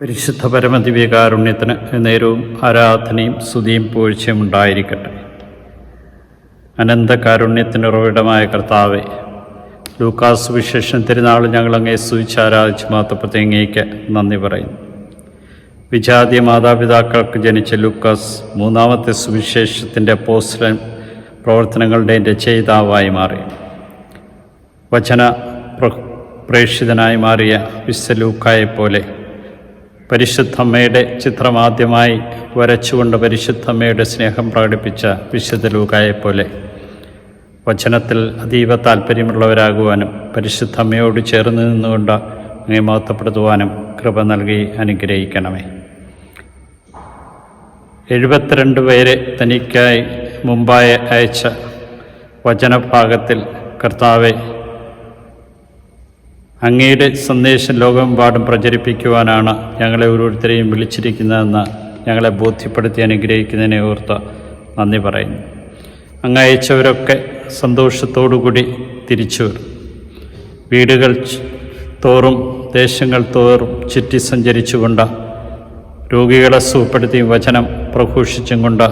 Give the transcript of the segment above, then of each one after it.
പരിശുദ്ധ പരമദിവ്യകാരുണ്യത്തിന് നേരവും ആരാധനയും സ്തുതിയും പൂഴ്ചയും ഉണ്ടായിരിക്കട്ടെ. അനന്ത കാരുണ്യത്തിന്റെ ഉറവിടമായ കർത്താവെ ലൂക്കാസ് വിശേഷം തിരുനാൾ ഞങ്ങൾ അങ്ങേ സ്തുതിച്ച് ആരാധിച്ച് മാത്തപ്പത്തെ അങ്ങേക്ക് നന്ദി പറയുന്നു. വിജാതീയ മാതാപിതാക്കൾക്ക് ജനിച്ച ലൂക്കാസ് മൂന്നാമത്തെ സുവിശേഷത്തിന്റെ പോസ്റ്റൽ പ്രവർത്തനങ്ങളുടെ രചയിതാവായി മാറി. വചന പ്ര- പ്രേക്ഷിതനായി മാറിയ വിശ്വലൂക്കായെപ്പോലെ പരിശുദ്ധമ്മയുടെ ചിത്രമാദ്യമായി വരച്ചുകൊണ്ട് പരിശുദ്ധമ്മയുടെ സ്നേഹം പ്രകടിപ്പിച്ച വിശുദ്ധ ലൂക്കായെപ്പോലെ വചനത്തിൽ അതീവ താല്പര്യമുള്ളവരാകുവാനും പരിശുദ്ധമ്മയോട് ചേർന്ന് നിന്നുകൊണ്ട് നിയമത്തപ്പെടുത്തുവാനും കൃപ നൽകി അനുഗ്രഹിക്കണമേ. എഴുപത്തിരണ്ട് പേരെ തനിക്കായി മുമ്പായി അയച്ച വചനഭാഗത്തിൽ കർത്താവെ അങ്ങയുടെ സന്ദേശം ലോകം ലോകമെമ്പാടും പ്രചരിപ്പിക്കുവാനാണ് ഞങ്ങളെ ഓരോരുത്തരെയും വിളിച്ചിരിക്കുന്നതെന്ന് ഞങ്ങളെ ബോധ്യപ്പെടുത്തി അനുഗ്രഹിക്കുന്നതിനെ ഓർത്ത് നന്ദി പറയുന്നു. അങ്ങ് അയച്ചവരൊക്കെ സന്തോഷത്തോടുകൂടി തിരിച്ചു വരും. വീടുകൾ തോറും ദേശങ്ങൾ തോറും ചുറ്റി സഞ്ചരിച്ചുകൊണ്ട് രോഗികളെ സുഖപ്പെടുത്തി വചനം പ്രഘോഷിച്ചും കൊണ്ട്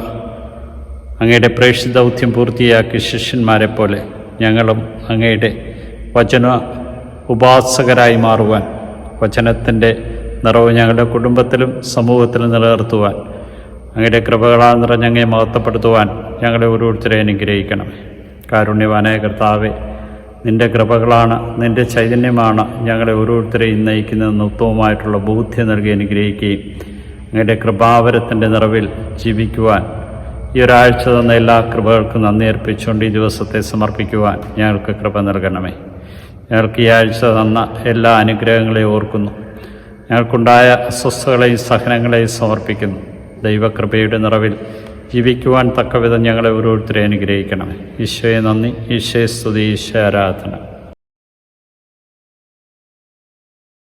അങ്ങയുടെ പ്രേക്ഷിത ദൗത്യം പൂർത്തിയാക്കിയ ശിഷ്യന്മാരെ പോലെ ഞങ്ങളും അങ്ങയുടെ വചന ഉപാസകരായി മാറുവാൻ വചനത്തിന്റെ നിറവ് ഞങ്ങളുടെ കുടുംബത്തിലും സമൂഹത്തിലും നിലനിർത്തുവാൻ അങ്ങയുടെ കൃപകളാൽ നിറഞ്ഞങ്ങയെ മഹത്വപ്പെടുത്തുവാൻ ഞങ്ങളെ ഓരോരുത്തരെ അനുഗ്രഹിക്കണം. കാരുണ്യവാനായ കർത്താവെ നിന്റെ കൃപകളാണ് നിന്റെ ചൈതന്യമാണ് ഞങ്ങളെ ഓരോരുത്തരെയും നയിക്കുന്നതെന്ന് ഉത്തമമായിട്ടുള്ള ബോധ്യം നൽകി അനുഗ്രഹിക്കുകയും അങ്ങയുടെ കൃപാവരത്തിന്റെ നിറവിൽ ജീവിക്കുവാൻ ഈ ഒരാഴ്ച തന്ന എല്ലാ കൃപകൾക്കും നന്ദി അർപ്പിച്ചുകൊണ്ട് ഈ ദിവസത്തെ സമർപ്പിക്കുവാൻ ഞങ്ങൾക്ക് കൃപ നൽകണമേ. ഞങ്ങൾക്ക് ഈ ആഴ്ച തന്ന എല്ലാ അനുഗ്രഹങ്ങളെയും ഓർക്കുന്നു. ഞങ്ങൾക്കുണ്ടായ അസ്വസ്ഥകളെയും സഹനങ്ങളെയും സമർപ്പിക്കുന്നു. ദൈവകൃപയുടെ നിറവിൽ ജീവിക്കുവാൻ തക്കവിധം ഞങ്ങളെ ഓരോരുത്തരെ അനുഗ്രഹിക്കണം ഈശോയെ നന്ദി. ഈശോയെ സ്തുതി. ഈശോ ആരാധന.